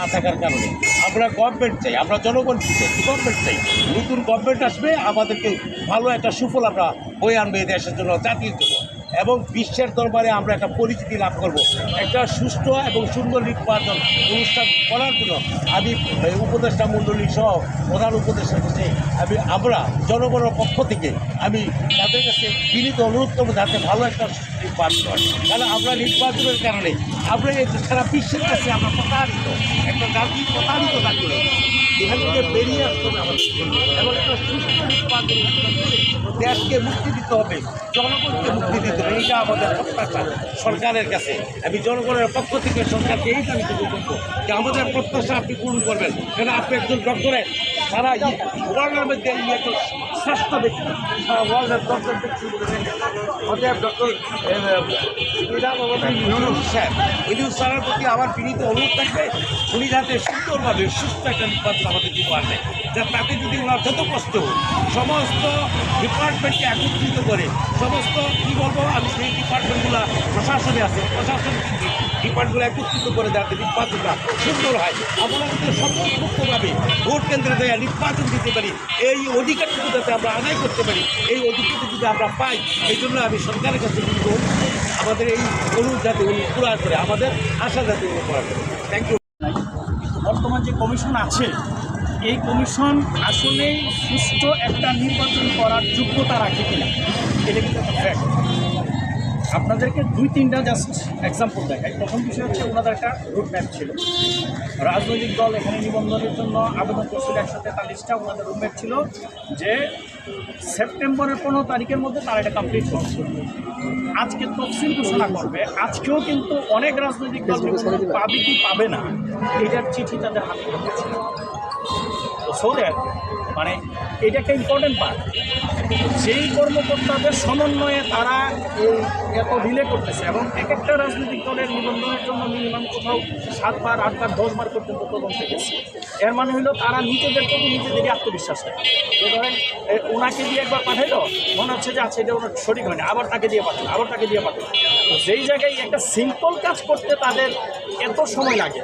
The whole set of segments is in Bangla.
না থাকার কারণে আমরা গভর্নমেন্ট চাই, আমরা জনগণ চাই? গভর্নমেন্ট চাই। নতুন গভর্নমেন্ট আসবে, আমাদেরকে ভালো একটা সুফল আমরা বয়ে আনবে দেশের জন্য, জাতির জন্য। এবং বিশ্বের দরবারে আমরা একটা পরিচিতি লাভ করব। একটা সুষ্ঠু এবং সুন্দর নির্বাচন অনুষ্ঠান করার জন্য আমি উপদেষ্টা মণ্ডলী সহ প্রধান উপদেষ্টার কাছে আমি, আমরা জনগণের পক্ষ থেকে আমি তাদের কাছে বিনীত অনুরোধ করব যাতে ভালো একটা নির্বাচন হয়। কারণ আমরা নির্বাচনের কারণে আমরা সারা বিশ্বের কাছে আমরা প্রতারিত, একটা জাতি প্রতারিত থাকলে এখান থেকে বেরিয়ে আসতে হবে আমাদের। এবং একটা সুস্থ নির্বাচন দেশকে মুক্তি দিতে হবে। জনগণকে মুক্তি দিতে হবে। এইটা আমাদের প্রত্যাশা সরকারের কাছে। আমি জনগণের পক্ষ থেকে সরকারকে এই দাবিতে করব যে আমাদের প্রত্যাশা আপনি পূরণ করবেন। কেন আপনি একজন ডক্টরের সারা ওয়ার্ল্ডের মধ্যে শ্রেষ্ঠ ব্যক্তি। সারা ওয়ার্ল্ডের doctor doctor Yunus sir Yunus স্যারের প্রতি আমার বিনীত অনুরোধ থাকবে, উনি যাতে সুন্দরভাবে সুস্থ একটা নির্বাচন আমাদের দিতে পারবে, যা তাতে যদি ওনার যত সমস্ত ডিপার্টমেন্টকে একত্রিত করে, সমস্ত, কী বলব, আমি সেই ডিপার্টমেন্টগুলো প্রশাসনে আছে প্রশাসন ডিপার্টমেন্টগুলো একত্রিত করে যাতে নির্বাচনটা সুন্দর হয়। আমরা যাতে স্বতঃস্ফূর্তভাবে ভোট কেন্দ্রে দেওয়া নির্বাচন দিতে পারি। এই অধিকারটুকু যাতে আমরা আদায় করতে পারি, এই অধিকারটুকু যদি আমরা পাই, এই জন্য আমি সরকারের কাছে কিন্তু আমাদের এই অনুরোধ যাতে উনি পুরা করে, আমাদের আশা যাতে উনি পুরা করে। থ্যাংক ইউ বর্তমান যে কমিশন আছে, এই কমিশন আসলেই সুষ্ঠু একটা নির্বাচন করার যোগ্যতা রাখে কিনা, এটা কিন্তু একটা ফ্যাক্ট আপনাদেরকে দুই তিনটা জাস্ট এক্সাম্পল দেখাই। প্রথম বিষয় হচ্ছে ওনাদের একটা রুট ম্যাপ ছিল। রাজনৈতিক দল এখানে নিবন্ধনের জন্য আবেদন করছিল একশো তেতাল্লিশটা ওনাদের রুট ম্যাপ ছিল যে সেপ্টেম্বরের পনেরো তারিখের মধ্যে তারা এটা কমপ্লিট করবে। আজকে তফসিল ঘোষণা করবে। আজকেও কিন্তু অনেক রাজনৈতিক দল পাবে কি পাবে না এটার চিঠি তাদের হাতে ছিল সো দ্যাট মানে এটা একটা ইম্পর্টেন্ট পার্ট যেই কর্মকর্তাদের সমন্বয়ে তারা এই এত রিলে করতেছে এবং এক একটা রাজনৈতিক দলের নিবন্ধনের জন্য মিনিমাম কোথাও সাতবার আটবার দশবার পর্যন্ত তদন্ত গেছে। এর মানে হলো তারা নিজেদের প্রতি নিজেদেরই আত্মবিশ্বাস যে ধরেন ওনাকে দিয়ে একবার পাঠাইলো, মনে হচ্ছে যে আচ্ছা এটা ওনার সঠিক হয়নি, আবার তাকে দিয়ে পাঠালো, আবার তাকে দিয়ে পাঠালো। যেই জায়গায় একটা সিম্পল কাজ করতে তাদের এত সময় লাগে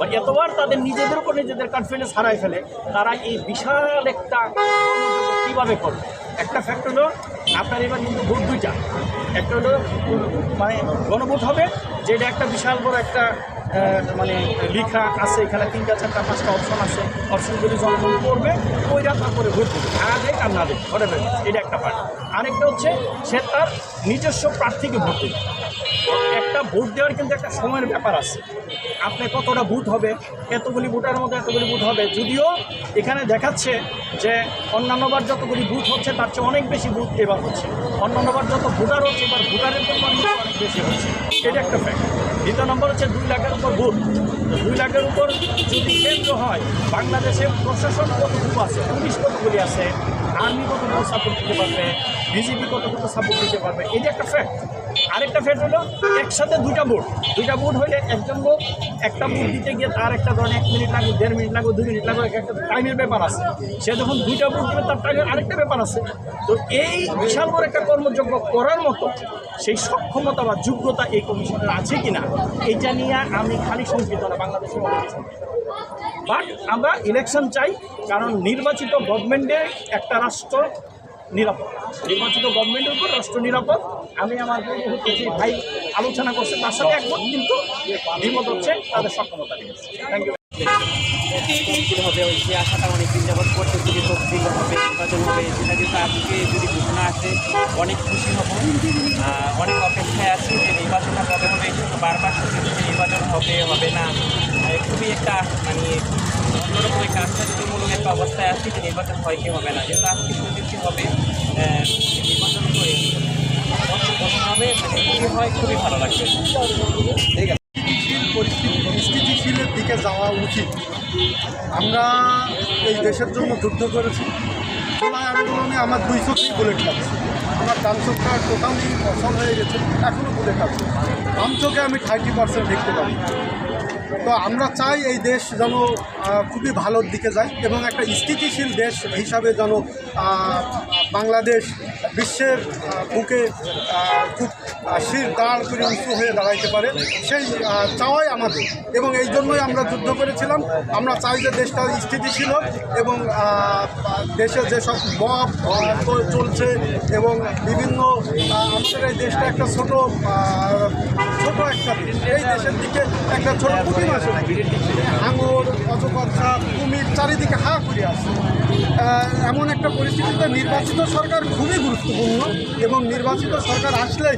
বা এতবার তাদের নিজেদের উপর নিজেদের কনফিডেন্স হারায় ফেলে, তারা এই বিশাল একটা কীভাবে করবে? একটা ফ্যাক্ট হলো, আপনার এবার কিন্তু ভোট দুইটা। একটা হলো মানে গণভোট হবে, যেটা একটা বিশাল বড় একটা মানে লেখা আছে এখানে, তিনটা, চারটা, পাঁচটা অপশন আছে। অপশনগুলি জনগণ করবে ওইটা তারপরে ভোট দেবে। আর দেখ আর না দেখ ঘরে এটা একটা পার্ট আরেকটা হচ্ছে, সে তার নিজস্ব প্রার্থীকে ভোট দেবে। একটা ভোট দেওয়ার কিন্তু একটা সময়ের ব্যাপার আছে। আপনি কতটা বুথ হবে, এতগুলি ভোটার মধ্যে এতগুলি বুথ হবে। যদিও এখানে দেখাচ্ছে যে অন্যান্যবার যতগুলি বুথ হচ্ছে, তার চেয়ে অনেক বেশি ভোট এবার হচ্ছে। অন্যান্যবার যত ভোটার হচ্ছে, এবার ভোটারের পরিমাণ অনেক বেশি হচ্ছে। এটা একটা ফ্যাক্ট দ্বিতীয় নম্বর হচ্ছে দুই লাখের উপর ভোট। দুই লাখের উপর যদি কেন্দ্র হয় বাংলাদেশে প্রশাসন কতটুকু আছে? পুলিশ কতগুলি আছে? আর্মি কতটুকু সাপোর্ট দিতে পারবে? বিজেপি কতটুকু সাপোর্ট দিতে পারবে? এটা একটা ফ্যাক্ট আরেকটা ফ্যাক্ট হলো, একসাথে দুইটা ভোট দুইটা ভোট হলে একজন লোক একটা ভোট দিতে গিয়ে তার একটা ধরেন এক মিনিট লাগবে, দেড় মিনিট লাগবে দু মিনিট লাগবে একটা টাইমের ব্যাপার আছে। সে যখন দুইটা ভোট দেবে, তার টাইমের আরেকটা ব্যাপার আছে। তো এই বিশাল বড় একটা কর্মযোগ্য করার মতো সেই সক্ষমতা বা যোগ্যতা এই কমিশনের আছে কিনা, এটা নিয়ে আমি খালি শঙ্কিত না বাংলাদেশের বাট আমরা ইলেকশন চাই কারণ নির্বাচিত গভর্নমেন্টে একটা রাষ্ট্র নিরাপদ। নির্বাচিত গভর্নমেন্টের উপর রাষ্ট্র নিরাপদ। আমি আমার ভাই আলোচনা করছে, তার সাথে একমত, কিন্তু দ্বিমত হচ্ছে তাদের সক্ষমতা নিয়ে। থ্যাংক ইউ হবে ওই যে আশাটা অনেক দিন যাবৎ করতে যদি তফসিল হবে, নির্বাচন হবে, সেটা কিন্তু আজকে যদি ঘোষণা আসে, অনেক খুশি হব। অনেক অপেক্ষায় আছি যে নির্বাচনটা কবে হবে, বারবার নির্বাচন হবে হবে না। খুবই একটা মানে অন্যরকম একটা আশ্চর্যমূলক অবস্থায় আছি যে নির্বাচন হয় কি হবে না। যেহেতু আজকে শুনতেছি হবে নির্বাচন করে হবে মানে যদি হয় খুবই ভালো লাগবে। স্থিতিশীল পরিস্থিতি, স্থিতিশীলের দিকে যাওয়া উচিত। আমরা এই দেশের জন্য যুদ্ধ করেছি। জুলাই আন্দোলনে আমার দুই চোখেই বুলেট লাগছে আমার ডান চোখটা টোটালি অসল হয়ে গেছে এখনও বুলেট আছে বাম চোখে আমি থার্টি পার্সেন্ট দেখতে পারি তো আমরা চাই এই দেশ যেন খুবই ভালোর দিকে যায় এবং একটা স্থিতিশীল দেশ হিসাবে যেন বাংলাদেশ বিশ্বের বুকে খুব শির দাঁড় করে উঁচু হয়ে দাঁড়াইতে পারে সেই চাওয়াই আমাদের। এবং এই জন্যই আমরা যুদ্ধ করেছিলাম। আমরা চাই যে দেশটা স্থিতিশীল হোক এবং দেশে যেসব আহ, চলছে এবং বিভিন্ন আমাদের এই দেশটা একটা ছোট ছোট একটা এই দেশের দিকে একটা ছোট আঙুর অজপত্রা কুমির চারিদিকে হা করে আছে এমন একটা পরিস্থিতিতে নির্বাচিত সরকার খুবই গুরুত্বপূর্ণ এবং নির্বাচিত সরকার আসলে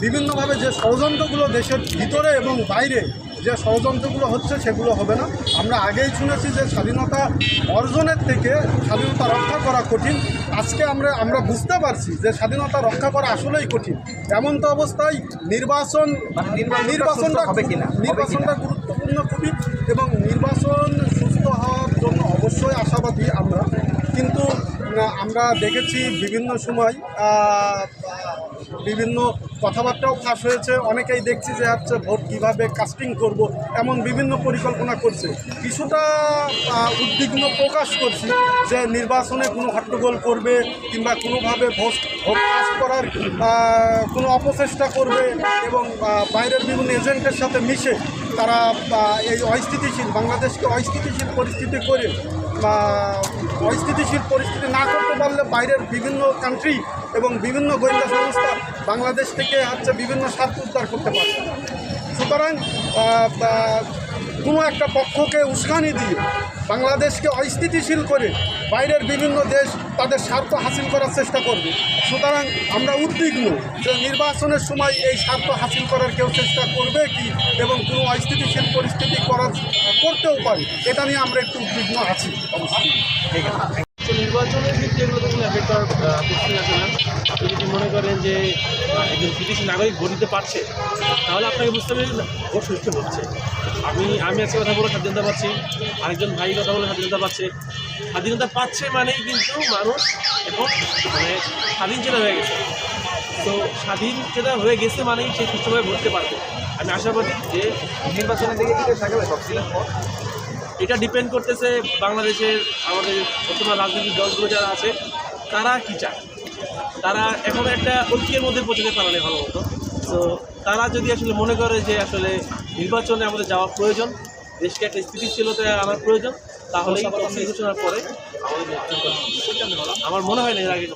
বিভিন্নভাবে যে ষড়যন্ত্রগুলো দেশের ভিতরে এবং বাইরে যে ষড়যন্ত্রগুলো হচ্ছে সেগুলো হবে না। আমরা আগেই শুনেছি যে স্বাধীনতা অর্জনের থেকে স্বাধীনতা রক্ষা করা কঠিন। আজকে আমরা আমরা বুঝতে পারছি যে স্বাধীনতা রক্ষা করা আসলেই কঠিন। এমন তো অবস্থায় নির্বাচন নির্বাচনটা হবে কিনা? নির্বাচনটা গুরুত্বপূর্ণ খুবই এবং নির্বাচন সুস্থ হওয়ার জন্য অবশ্যই আশাবাদী আমরা। কিন্তু আমরা দেখেছি বিভিন্ন সময় বিভিন্ন কথাবার্তাও ফাঁস হয়েছে। অনেকেই দেখছি যে হচ্ছে ভোট কীভাবে কাস্টিং করব, এমন বিভিন্ন পরিকল্পনা করছে। কিছুটা উদ্বিগ্ন প্রকাশ করছি যে নির্বাচনে কোনো হট্টগোল করবে কিংবা কোনোভাবে ভোট ভোট কাস্ট করার কোনো অপচেষ্টা করবে এবং বাইরের বিভিন্ন এজেন্টের সাথে মিশে তারা এই অস্থিতিশীল, বাংলাদেশকে অস্থিতিশীল পরিস্থিতি করে, বা অস্থিতিশীল পরিস্থিতি না করতে পারলে বাইরের বিভিন্ন কান্ট্রি এবং বিভিন্ন গোয়েন্দা সংস্থা বাংলাদেশ থেকে হচ্ছে বিভিন্ন স্বার্থ উদ্ধার করতে পারছে সুতরাং কোনো একটা পক্ষকে উস্কানি দিয়ে বাংলাদেশকে অস্থিতিশীল করে বাইরের বিভিন্ন দেশ তাদের স্বার্থ হাসিল করার চেষ্টা করবে। সুতরাং আমরা উদ্বিগ্ন যে নির্বাচনের সময় এই স্বার্থ হাসিল করার কেউ চেষ্টা করবে কি এবং কোনো অস্থিতিশীল পরিস্থিতি করা করতেও পারে, এটা নিয়ে আমরা একটু উদ্বিগ্ন আছি। অবশ্যই। তো নির্বাচনের ক্ষেত্রে এগুলো তো কোনো এফেক্ট করার প্রশ্নই আসে না? আপনি যদি মনে করেন যে একজন বিদেশি নাগরিক ভোট দিতে পারছে, তাহলে আপনাকে বুঝতে হবে ভোট সুস্থ হচ্ছে। আমি আমি আজকে কথা বলে স্বাধীনতা পাচ্ছি, আরেকজন ভাই কথা বলে স্বাধীনতা পাচ্ছে। স্বাধীনতা পাচ্ছে মানেই কিন্তু মানুষ এখন মানে স্বাধীন চেতা হয়ে গেছে। তো স্বাধীন চেতা হয়ে গেছে মানেই সে সুস্থভাবে ভরতে পারবে। আমি আশাবাদী যে নির্বাচনের দিকে কি থাকবে সবচেয়ে এটা ডিপেন্ড করতেছে বাংলাদেশের আমাদের বর্তমান রাজনৈতিক দলগুলো যারা আছে তারা কি চায়? তারা এখন একটা ঐক্যের মধ্যে পৌঁছতে পারলে ভালো মতো। তো তারা যদি আসলে মনে করে যে আসলে নির্বাচনে আমাদের যাওয়া প্রয়োজন দেশকে একটা স্থিতিশীলতা আনার প্রয়োজন তাহলে ঘোষণার পরে আমাদের। আমার মনে হয় না এর আগে